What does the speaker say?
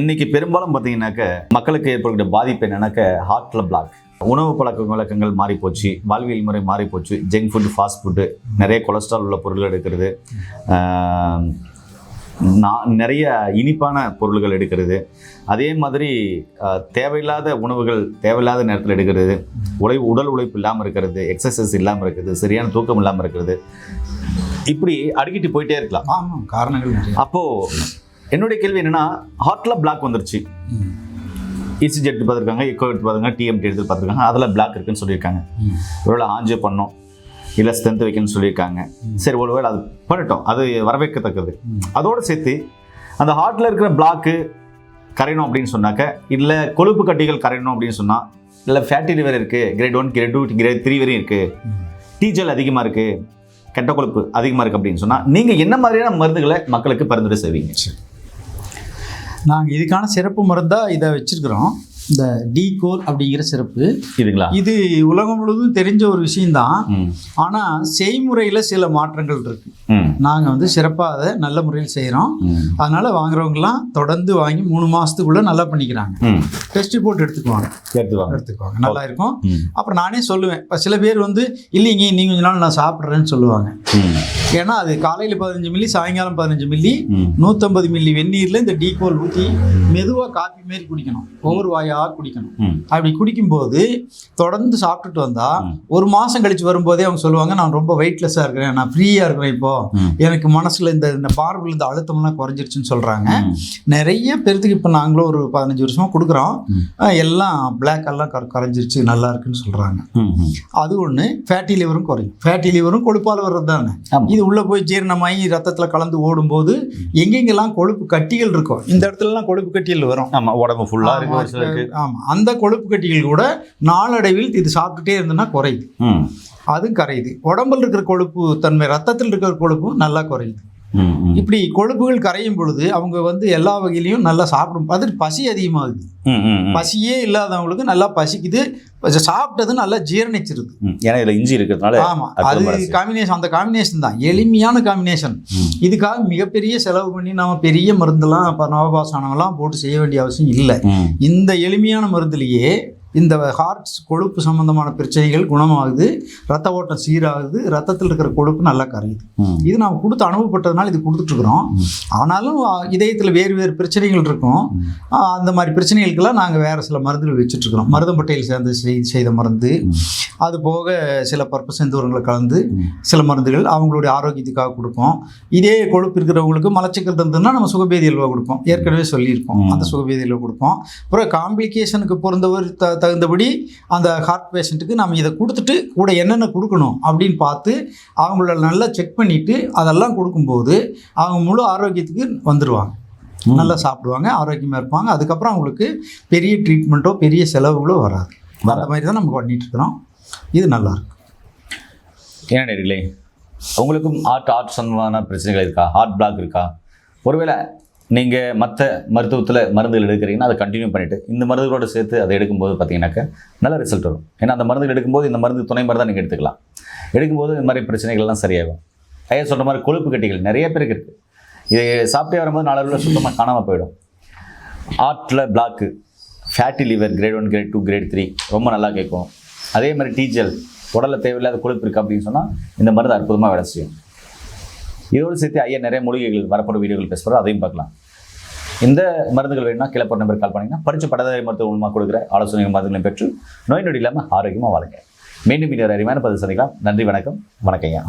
இன்னைக்கு பெரும்பாலும் பார்த்தீங்கன்னாக்க மக்களுக்கு ஏற்படுகிற பாதிப்பு என்னன்னாக்க ஹார்ட்ல பிளாக் உணவு பழக்க வழக்கங்கள் மாறி போச்சு வாழ்வியல் முறை மாறி போச்சு ஜங்க் ஃபுட் ஃபாஸ்ட் ஃபுட்டு நிறைய கொலஸ்ட்ரால் உள்ள பொருட்கள் எடுக்கிறது நான் நிறைய இனிப்பான பொருள்கள் எடுக்கிறது. அதே மாதிரி தேவையில்லாத உணவுகள் தேவையில்லாத நேரத்தில் எடுக்கிறது. உழை உடல் உழைப்பு இல்லாமல் இருக்கிறது எக்ஸசைஸ் இல்லாமல் இருக்கிறது சரியான தூக்கம் இல்லாமல் இருக்கிறது இப்படி அடுக்கிட்டு போயிட்டே இருக்கலாம். ஆமாம் காரணங்கள் நிறைய. அப்போ என்னுடைய கேள்வி என்னன்னா ஹார்ட்ல பிளாக் வந்துருச்சு. இசிஜி எடுத்து பார்த்துருக்காங்க எக்கோ எடுத்து பார்த்துருக்காங்க டிஎம்டி எடுத்து பார்த்துருக்காங்க அதில் பிளாக் இருக்குன்னு சொல்லியிருக்காங்க. ஒருவேளை ஆஞ்சு பண்ணோம் இல்லை ஸ்ட்ரென்த் வைக்கணும்னு சொல்லியிருக்காங்க சரி ஒருவேளை அது பண்ணட்டும் அது வரவேற்கத்தக்கது. அதோடு சேர்த்து அந்த ஹார்ட்டில் இருக்கிற பிளாக்கு கரையணும் அப்படின்னு சொன்னாக்க இல்லை கொழுப்பு கட்டிகள் கரையணும் அப்படின்னு சொன்னால் இல்லை ஃபேட்டி லிவர் இருக்குது grade one grade two grade three வரையும் இருக்குது. டீச்சல் அதிகமாக இருக்குது கெட்ட கொழுப்பு அதிகமாக இருக்குது அப்படின்னு சொன்னால் நீங்கள் என்ன மாதிரியான மருந்துகளை மக்களுக்கு பரிந்துரை செய்வீங்க நாங்கள் இதுக்கான சிறப்பு மருந்தாக இதை வச்சிருக்கிறோம். இந்த டீகோல் அப்படிங்கிற சிறப்பு. இதுங்களா? இது உலகம் முழுவதும் தெரிஞ்ச ஒரு விஷயம்தான். ஆனால் செய்முறையில் சில மாற்றங்கள் இருக்கு. நாங்கள் வந்து சிறப்பாக அதை நல்ல முறையில் செய்கிறோம் அதனால் வாங்குறவங்கலாம் தொடர்ந்து வாங்கி மூணு மாதத்துக்குள்ளே நல்லா பண்ணிக்கிறாங்க. டெஸ்ட் ரிப்போர்ட் எடுத்துக்குவாங்க. எடுத்துவாங்க எடுத்துக்குவாங்க. நல்லா இருக்கும். அப்புறம் நானே சொல்லுவேன். இப்போ சில பேர் வந்து இல்லைங்க இன்னும் கொஞ்ச நாள் நான் சாப்பிட்றேன்னு சொல்லுவாங்க. ஏன்னா அது காலையில் பதினஞ்சு மில்லி சாயங்காலம் பதினஞ்சு மில்லி நூற்றம்பது மில்லி வெந்நீரில் இந்த டீகோல் ஊற்றி மெதுவாக காப்பி மாரி குடிக்கணும். ஒவ்வொரு வாயாக குடிக்கணும். அப்படி குடிக்கும்போது தொடர்ந்து சாப்பிட்டுட்டு வந்தால். ஒரு மாதம் கழிச்சு வரும்போதே அவங்க சொல்லுவாங்க நான் ரொம்ப வெயிட்லெஸ்ஸாக இருக்கிறேன். நான் ஃப்ரீயாக இருக்கிறேன் இப்போ. ம். எனக்கு மனசில் இந்த இந்த பார்வையில் இந்த அழுத்தம்லாம் குறைஞ்சிருச்சுன்னு சொல்கிறாங்க. நிறைய பேர்த்துக்கு இப்போ நாங்களும் ஒரு பதினஞ்சு வருஷமாக கொடுக்குறோம். எல்லாம் பிளாக் எல்லாம் கர கரைஞ்சிருச்சு நல்லா இருக்குன்னு சொல்கிறாங்க அது ஒன்று ஃபேட்டி லிவரும் குறையும். ஃபேட்டி லிவரும் கொழுப்பால் வர்றது தானே ஆமா. இது உள்ளே போய் ஜீரணமாகி ரத்தத்தில் கலந்து ஓடும்போது எங்கெங்கெல்லாம் கொழுப்பு கட்டிகள் இருக்கும் இந்த இடத்துலலாம் கொழுப்பு கட்டிகள் வரும். ஆமா உடம்பு ஃபுல்லா இருக்கு ஆமாம் அந்த கொழுப்பு கட்டிகள் கூட நாளடைவில் இது சாப்பிட்டுட்டே இருந்ததுன்னா குறையுது. அதுவும் கரையுது. உடம்புல இருக்கிற கொழுப்பு தன்மை ரத்தத்தில் இருக்கிற கொழுப்பும் நல்லா குறையுது. இப்படி கொழுப்புகள் கரையும் பொழுது அவங்க வந்து எல்லா வகையிலையும் நல்லா சாப்பிடும். அது பசி அதிகமாகுது. பசியே இல்லாதவங்களுக்கு நல்லா பசிக்குது. பசி- சாப்பிட்டது நல்லா ஜீரணிச்சிருது. ஏன்னா இதுல இஞ்சி இருக்கிறதுனால ஆமா. அற்புதமா அது. காம்பினேஷன் அந்த காம்பினேஷன் தான். எளிமையான காம்பினேஷன். இதுக்காக மிகப்பெரிய செலவு பண்ணி நம்ம பெரிய மருந்தெல்லாம் இப்போ நவபாசனம்லாம் போட்டு செய்ய வேண்டிய அவசியம் இல்லை. இந்த எளிமையான மருந்துலேயே இந்த ஹார்ட்ஸ் கொழுப்பு சம்பந்தமான பிரச்சனைகள் குணமாகுது ரத்த ஓட்டம் சீராகுது ரத்தத்தில் இருக்கிற கொழுப்பு நல்லா கரையுது. இது நாம் கொடுத்து அனுபவப்பட்டதுனால இது கொடுத்துட்ருக்குறோம். ஆனாலும் இதயத்தில் வேறு வேறு பிரச்சனைகள் இருக்கும். அந்த மாதிரி பிரச்சனைகளுக்கெல்லாம் நாங்கள் வேறு சில மருந்துகள் வச்சுட்ருக்குறோம் மருதம்பட்டையில் சேர்ந்து செய் செய்த மருந்து. அது போக சில பற்ப செந்தூரங்களை கலந்து. சில மருந்துகள் அவங்களுடைய ஆரோக்கியத்துக்காக கொடுப்போம் இதே கொழுப்பு இருக்கிறவங்களுக்கு மலச்சிக்கல் இருந்ததுன்னா நம்ம சுகபேதி அல்வா கொடுப்போம். ஏற்கனவே சொல்லியிருக்கோம். அந்த சுகபேதி அல்வா கொடுப்போம். அப்புறம் காம்ப்ளிகேஷனுக்கு பொறுத்தவரை த தகுந்தபடி அந்த ஹார்ட் பேஷண்ட்டுக்கு நம்ம இதை கொடுத்துட்டு கூட என்னென்ன கொடுக்கணும் அப்படின்னு பார்த்து அவங்கள நல்லா செக் பண்ணிவிட்டு அதெல்லாம் கொடுக்கும்போது அவங்க முழு ஆரோக்கியத்துக்கு வந்துடுவாங்க. நல்லா சாப்பிடுவாங்க ஆரோக்கியமாக இருப்பாங்க. அதுக்கப்புறம் அவங்களுக்கு பெரிய ட்ரீட்மெண்ட்டோ பெரிய செலவுகளோ வராது. அந்த மாதிரி தான் நம்ம பண்ணிட்டு இருக்கிறோம். இது நல்லா இருக்கும் ஏன்னா நேர்களே? உங்களுக்கும் ஹார்ட் ஹார்ட் சம்பந்தமான பிரச்சனைகள் இருக்கா? ஹார்ட் பிளாக் இருக்கா? ஒருவேளை நீங்கள் மற்ற மருத்துவத்தில் மருந்துகள் எடுக்கிறீங்கன்னா அதை கண்டினியூ பண்ணிவிட்டு இந்த மருந்துகளோடு சேர்த்து அதை எடுக்கும்போது பார்த்தீங்கன்னாக்க நல்ல ரிசல்ட் வரும். ஏன்னா அந்த மருந்துகள் எடுக்கும்போது இந்த மருந்து துணை மருந்தாக நீங்கள் எடுத்துக்கலாம். எடுக்கும்போது இந்த மாதிரி பிரச்சனைகள்லாம் சரியாகும். ஐயா சொல்கிற மாதிரி கொழுப்பு கட்டிகள் நிறைய பேருக்கு இருக்குது இதை சாப்பிட்டே வரும்போது நாளவில் சுத்தமாக காணாமல் போயிடும். ஹார்ட்டில் block fatty liver grade one grade two grade three ரொம்ப நல்லா கேட்கும். அதே மாதிரி டீஜல் உடலில் தேவையில்லாத கொழுப்பு இருக்குது அப்படின்னு சொன்னால் இந்த மருந்து அற்புதமாக வேலை செய்யும். இதோடு சேர்த்து ஐயா நிறைய மூலிகைகள் வரப்போகிற வீடியோகள் பேசுகிறோம் அதையும் பார்க்கலாம். இந்த மருந்துகள் வேணும்னா கிளப்பர் நம்பர் கால் பண்ணிங்கன்னா படித்த படதாரி மருத்துவ மூலமாக கொடுக்குற ஆலோசனை மருந்துகளையும் பெற்று நோய் நொடி இல்லாமல் ஆரோக்கியமாக வாழுங்க. மீண்டும் இன்னொரு அறிவான பதில் சந்திக்கலாம். நன்றி வணக்கம். வணக்கம் ஐயா.